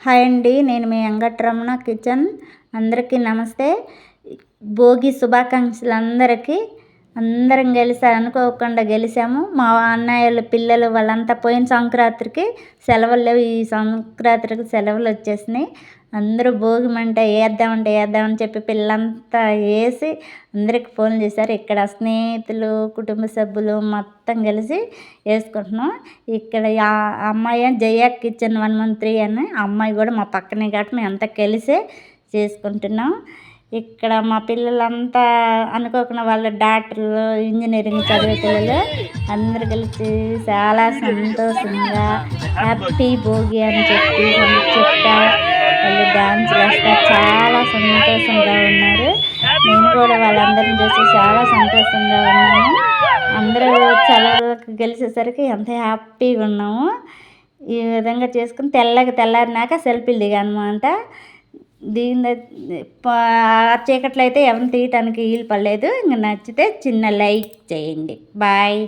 Hi అండి నేను మీ Venkataramana kitchen. అందరికీ నమస్తే. భోగి శుభాకాంక్షలు అందరికీ. అందరం గెలిచి అనుకోకుండా గెలిచాము మా అన్నయ్యల పిల్లలు వాళ్ళంతా పోయిన సంక్రాంతికి సెలవులు లేవు ఈ సంక్రాంతికి సెలవులు వచ్చేసినాయి. అందరూ భోగిమంట వేద్దామంటే వేద్దామని చెప్పి పిల్లంతా వేసి అందరికి ఫోన్ చేశారు. ఇక్కడ స్నేహితులు కుటుంబ సభ్యులు మొత్తం కలిసి వేసుకుంటున్నాం. ఇక్కడ ఆ అమ్మాయి Jaya kitchen one one three అని అమ్మాయి కూడా మా పక్కనే కాబట్టి మేము అంతా కలిసే చేసుకుంటున్నాం. ఇక్కడ మా పిల్లలంతా అనుకోకుండా వాళ్ళ డాక్టర్లు ఇంజనీరింగ్ చదివే పిల్లలు అందరు కలిసి చాలా సంతోషంగా హ్యాపీ భోగి అని చెప్పి చెప్తా వాళ్ళు డాన్స్ వేస్తా చాలా సంతోషంగా ఉన్నారు. నేను కూడా వాళ్ళందరిని చూసి చాలా సంతోషంగా ఉన్నాను. అందరూ సెలవులకు గెలిచేసరికి ఎంత హ్యాపీగా ఉన్నాము. ఈ విధంగా చేసుకుని తెల్లగా తెల్లారినాక సెల్ఫీలు దిగానమాట దీని చీకట్లో అయితే ఎవరిని తీయటానికి వీలు పడలేదు. ఇంకా నచ్చితే చిన్న లైక్ చేయండి. బాయ్.